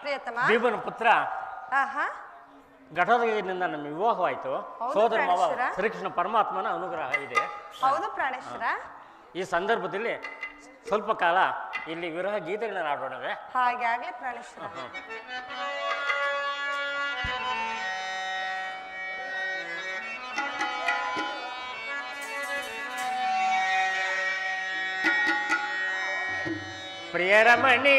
ಪ್ರಿಯತಮ? ಭೀಮನ ಪುತ್ರ ಆಹಾ. ಘಟೋದಯದಿಂದ ನಮ್ಮ ವಿವಾಹವಾಯಿತು. ಹೌದು, ಸೋದರ ಮಾವ ಪ್ರಾಣೇಶ್ವರ. ಶ್ರೀಕೃಷ್ಣ ಪರಮಾತ್ಮನ ಅನುಗ್ರಹ ಇದೆ. ಹೌದು ಪ್ರಾಣೇಶ್ವರ. ಈ ಸಂದರ್ಭದಲ್ಲಿ ಸ್ವಲ್ಪ ಕಾಲ ಇಲ್ಲಿ ವಿರಹ ಗೀತೆಗಳನ್ನ ಆಡೋಣ ಹಾಗೆ ಆಗ್ಲಿ ಪ್ರಾಣೇಶ್ವರ. ಪ್ರಿಯರಮಣಿ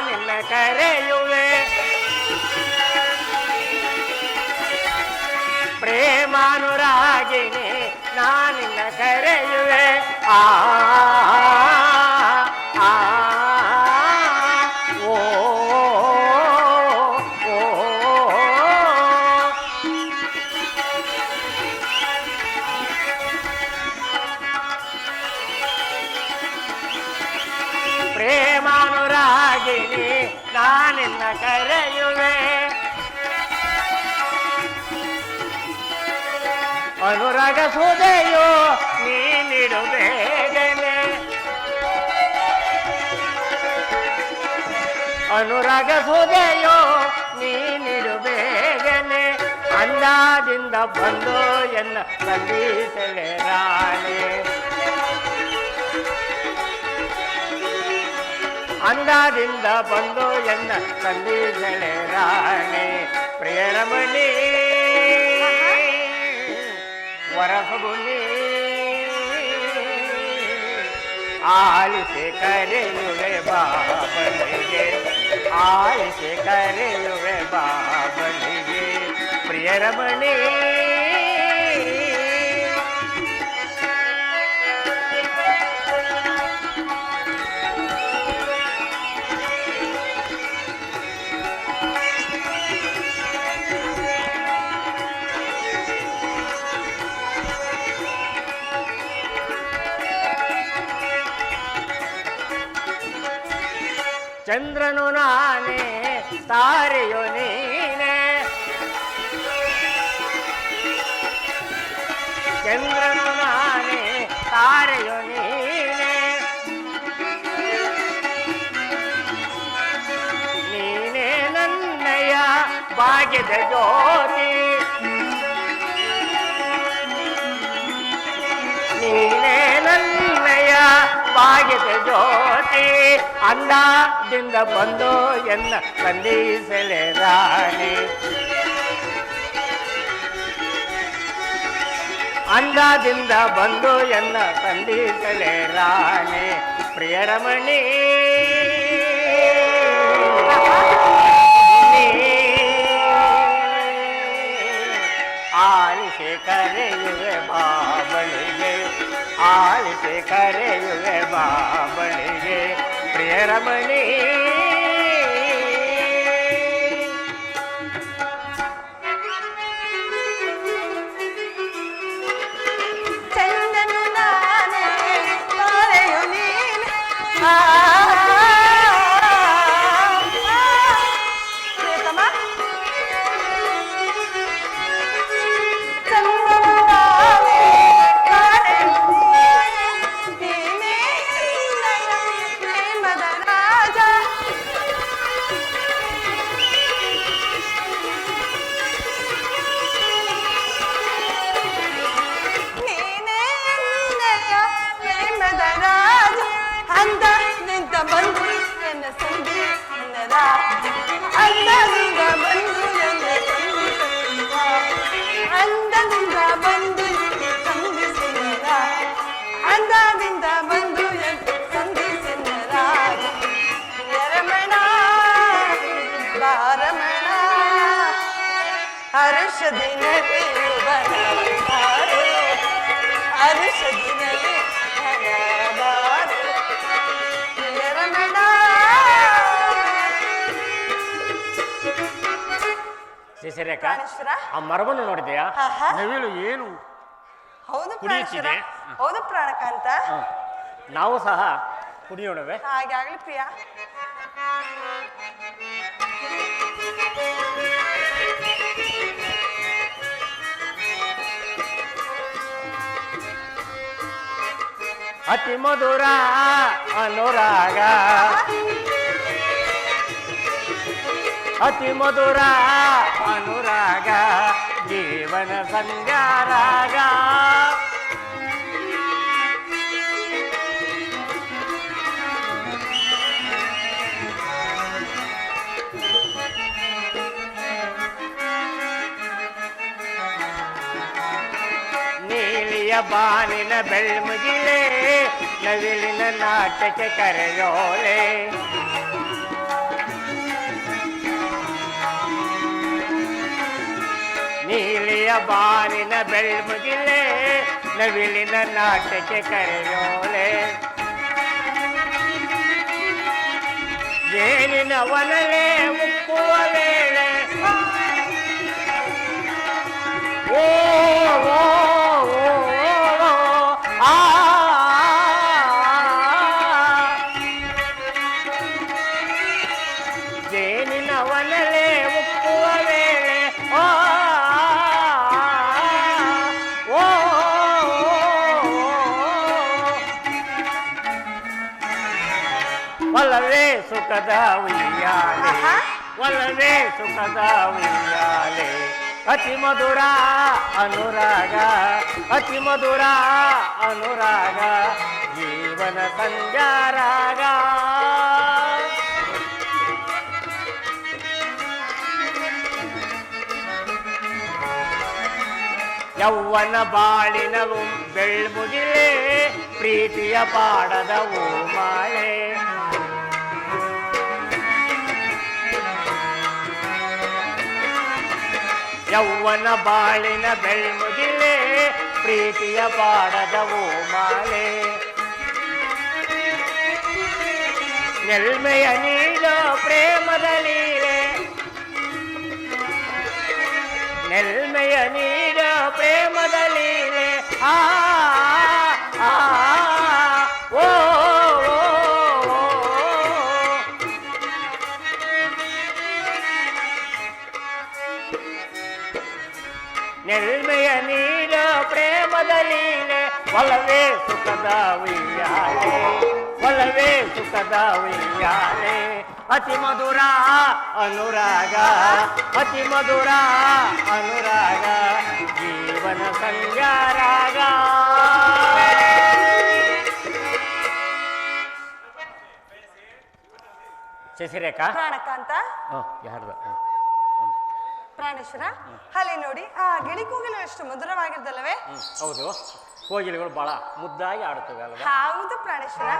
ನಾನಿನ್ನ ಕರೆಯುವೆ. ಪ್ರೇಮಾನುರಾಗಿನಿ ನಾನಿನ್ನ ಕರೆಯುವೆ. ಆ, ಪ್ರೇಮಾನುರಾಗಿನಿ ನಾನಿನ್ನ ಕರೆಯುವೆ. ಅನುರಾಗ ಸುದೆಯೋ ನೀನಿಡು ಬೇಗನೆ. ಅನುರಾಗ ಸುದೆಯೋ ನೀನಿಡು ಬೇಗನೆ. ಅಂದಾದಿಂದ ಬಂದು ಎನ್ನ ಸಂಗೀತಲೆ ರಾಣಿ ಅಂದಾದಿಂದ ಬಂದು ಎನ್ನ ಸಂದೀಜಳೆ ರಾಣಿ ಪ್ರಿಯರಮಣಿ ವರಸುಗುಣಿ ಆಲಿಸಿ ಕರೆಯುವೆ ಬಾಬಲಿಗೆ ಆಲಿಸಿ ಕರೆಯುವೆ ಬಾಬಲಿಗೆ ಪ್ರಿಯರಮಣಿ ಚಂದ್ರನು ನಾನೇ ತಾರೆಯು ನೀನೇ. ಚಂದ್ರನು ನಾನೇ ತಾರೆಯು ನೀನೇ. ನೀನೇ ನನ್ನಯ ಭಾಗ್ಯದ ಜ್ಯೋತಿ. ನೀನೇ ಭಾಗ್ಯದ ಜ್ಯೋತಿ ಅಂದಾದಿಂದ ಬಂದು ಎನ್ನ ಸಂಧಿಸಲೆ ರಾಣಿ ಅಂದಾದಿಂದ ಬಂದು ಎನ್ನ ಸಂಧಿಸಲೆ ರಾಣಿ ಪ್ರಿಯರಮಣಿ ಆಲಿಸಿ ಕರೆಯುವೆ ಬಾಬಳಿಗೆ ಆಲಿಸಿ ಕರೆಯುವೆ ಬಾಬಳಿಗೆ ಪ್ರಿಯರಮಣಿ ಚಂದನು ರಮಣ ಹರ್ಷದಿನಲ್ಲಿ ಬರಬಾರು ಹರ್ಷದಿನಲ್ಲಿ ಬರಬಾರು. ರಮಣ ಸಿಸಿರೇಖ ಆ ಮರವನ್ನು ನೋಡಿದೆಯಾ ನವಿಲು ಏನು? ಹೌದು ಕುಡಿಯುತ್ತಿದೆ. ಹೌದು ಪ್ರಾಣಕಾಂತ. ನಾವು ಸಹ ಕುಡಿಯೋಣವೆ. ಹಾಗೆ ಆಗ್ಲಿ ಪ್ರಿಯಾ. ಅತಿ ಮಧುರ ಅನುರಾಗ. ಅತಿ ಮಧುರ ಅನುರಾಗ ಜೀವನ ಸಂಧ್ಯಾರಾಗ ಬಾನಿನ ಬೆಳ್ಮುಗಿಲೆ ನವಿಲಿನ ನಾಟ್ಯಕ್ಕೆ ಕರೆಯೋಲೆ. ನೀಲಿಯ ಬಾನಿನ ಬೆಳ್ಮುಗಿಲೆ ನವಿಲಿನ ನಾಟ್ಯಕ್ಕೆ ಕರೆಯೋಲೆ. ಜೇನಿನ ಒನಲೆ ಉಕ್ಕುವ ಒಲವೇ ಸುಖದ ಉಯ್ಯಾಲೆ. ಒಲ್ಲವೇ ಸುಖದ ಉಯ್ಯಾಲೆ. ಅತಿ ಮಧುರ ಅನುರಾಗ. ಅತಿ ಮಧುರ ಅನುರಾಗ. ಜೀವನ ಸಂಜಾರಾಗ. ಯೌವನ ಬಾಳಿನವು ಬೆಳ್ಮುಗಿಲೇ ಪ್ರೀತಿಯ ಪಾಡದ ಮಾಳೆ ಯೌವನ ಬಾಳಿನ ಬೆಳ್ಮುಗಿಲೆ, ಪ್ರೀತಿಯ ಪಾಡದ ಮಾಳೆ ನೆಲ್ಮೆಯ ನೀಲ ಪ್ರೇಮದ ನೀಲೆ ನೆಲ್ಮೆಯ ನೀರ ಪ್ರೇಮದ ಆ ಆ. ಒಲವೇ ಸುಖದ ಉಯ್ಯಾಲೆ ಒಲವೇ ಸುಖದ ಉಯ್ಯಾಲೆ ಅತಿ ಮಧುರ ಅನುರಾಗ ಅತಿ ಮಧುರ ಅನುರಾಗ ಜೀವನ ಸಂಜಾರಾಗ ಶಶಿರೇಖಾ? ಪ್ರಾಣಕಾಂತ ಯಾರ್ದು? ಪ್ರಾಣೇಶ್ವರ? ಅಲ್ಲಿ ನೋಡಿ. ಆ ಗಿಳಿ ಕೂಗಲು ಎಷ್ಟು ಮಧುರವಾಗಿರ್ದಲ್ಲವೇ ಹೌದು. ಕೋಗಿಲೆಗಳು ಬಹಳ ಮುದ್ದಾಗಿ ಆಡುತ್ತವೆ ಅಲ್ವಾ? ಹೌದು ಪ್ರಾಣೇಶ್ವರ.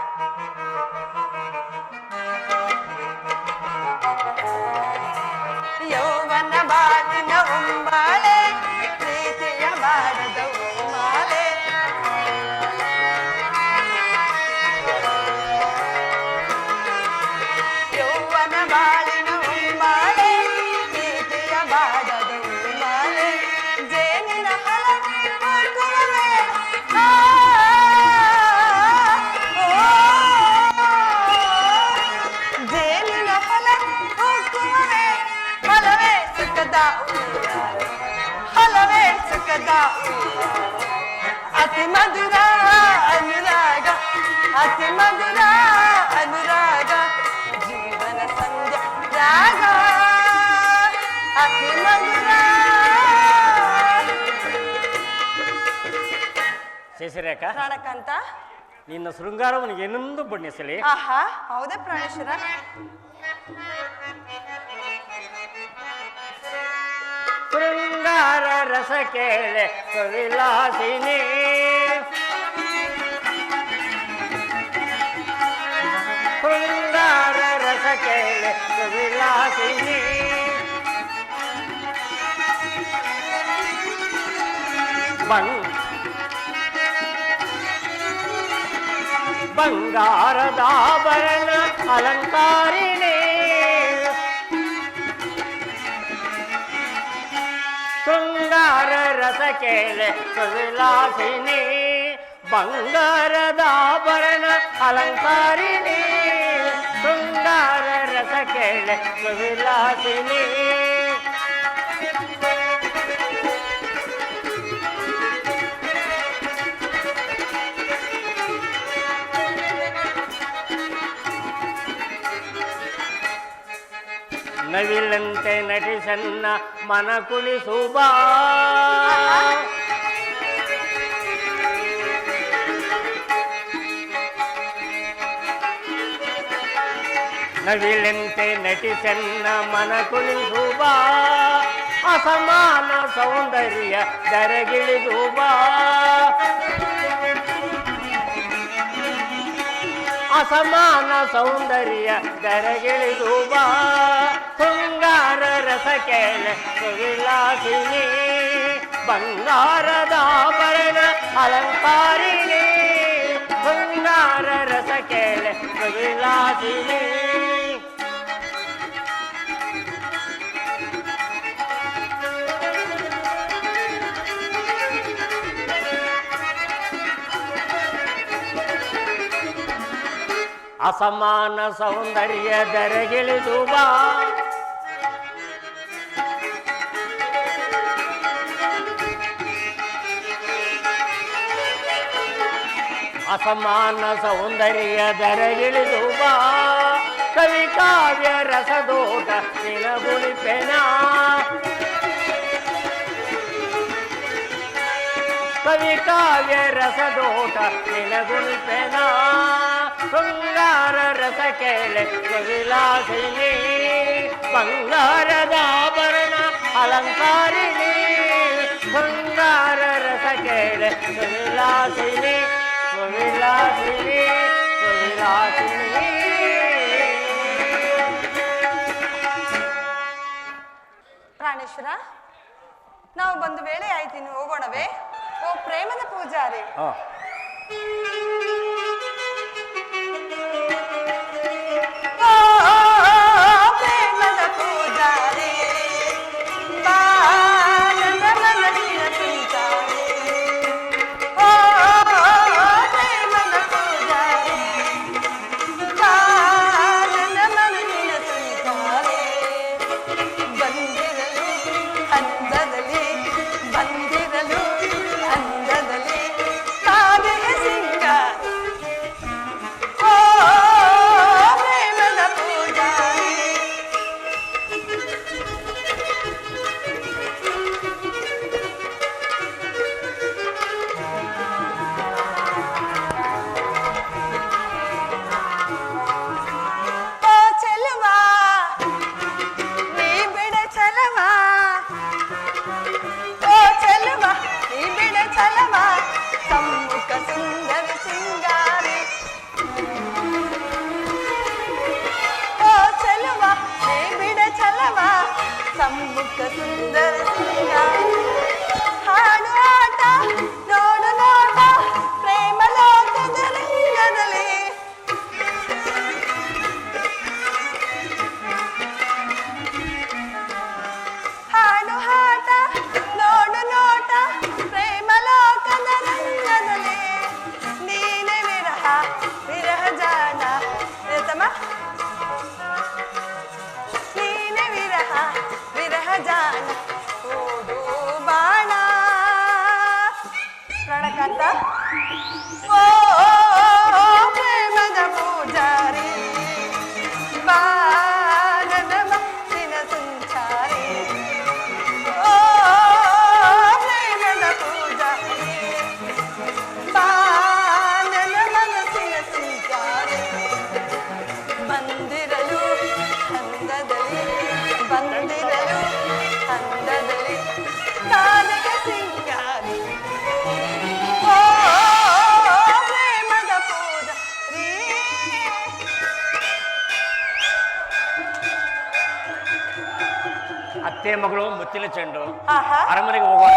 ಶಶಿರೇಖಾ ಪ್ರಾಣಕ್ಕಂತ ನಿನ್ನ ಶೃಂಗಾರವನ್ನು ಏನೊಂದು ಬಣ್ಣಿಸಲಿ? ಆಹಾ ಹೌದೇ ಪ್ರಾಣೇಶ್ವರ. ಶೃಂಗಾರ ರಸ ಕೇಳೆ ಕವಿಲಾಸಿನಿ. ಶೃಂಗಾರ ರಸ ಕೇಳೆ ಕವಿಲಾಸಿನಿ. ಬಂಗ್ ಬಂಗಾರದಾಭರಣ ಅಲಂಕಾರಿಣಿ ಶೃಂಗಾರ ರಸ ಕೇಳೆ ಸುವಿಲಾಸಿನಿ ಬಂಗಾರದಾಭರಣ ಅಲಂಕಾರಿಣಿ ಶೃಂಗಾರ ರಸ ನವಿಲಂತೆ ನಟಿಸನ್ನ ಮನ ಕುಣಿಸುಬಾ ನವಿಲಂತೆ ನಟಿಸನ್ನ ಮನ ಕುಣಿಸುಬಾ ಅಸಮಾನ ಸೌಂದರ್ಯ ದರಗಿಳಿದುಬಾ ಅಸಮಾನ ಸೌಂದರ್ಯ ದರಗಿಳಿದು ಬಾ ಶೃಂಗಾರ ರಸ ಕೇಳೆ ಸುವಿಲಾಸಿನಿ ಬಂಗಾರದ ಆಭರಣ ಅಲಂಕಾರಿಣಿ ಶೃಂಗಾರ ರಸ ಕೇಳೆ ಸುವಿಲಾಸಿನಿ ಅಸಮಾನ ಸೌಂದರ್ಯ ದರಗಿಳಿದು ಬಾ ಅಸಮಾನ ಸೌಂದರ್ಯ ದರಗಿಳಿದು ಬಾ ಕವಿ ಕಾವ್ಯ ರಸದೋಟ ನಿನಗುಳಿಪೆನ ಕವಿ ಕಾವ್ಯ ರಸದೋಟ ನಿನಗುಳಿಪೆನ ಶೃಂಗಾರ ರಸ ಕೇಳೆ ವಿಲಾಸಿನಿ ಬಂಗಾರದ ಆಭರಣ ಅಲಂಕಾರಿಣಿ ಶೃಂಗಾರ ರಸ ಕೇಳೆ ವಿಲಾಸಿನಿ ಪ್ರಾಣೇಶ್ವರ ನಾವು ಬಂದು ವೇಳೆ ಆಯ್ತೀನಿ ಹೋಗೋಣವೇ? ಓ ಪ್ರೇಮದ ಪೂಜಾರಿ. ಸಮ್ಮುಖ ಸುಂದರ ಪ್ರಣಕಾಂತ ಓ ಪ್ರೇಮದ ಅತ್ತೆ ಮಗಳು ಮುತ್ತಿನ ಚೆಂಡು ಅರಮನೆಗೆ ಹೋಗೋಣ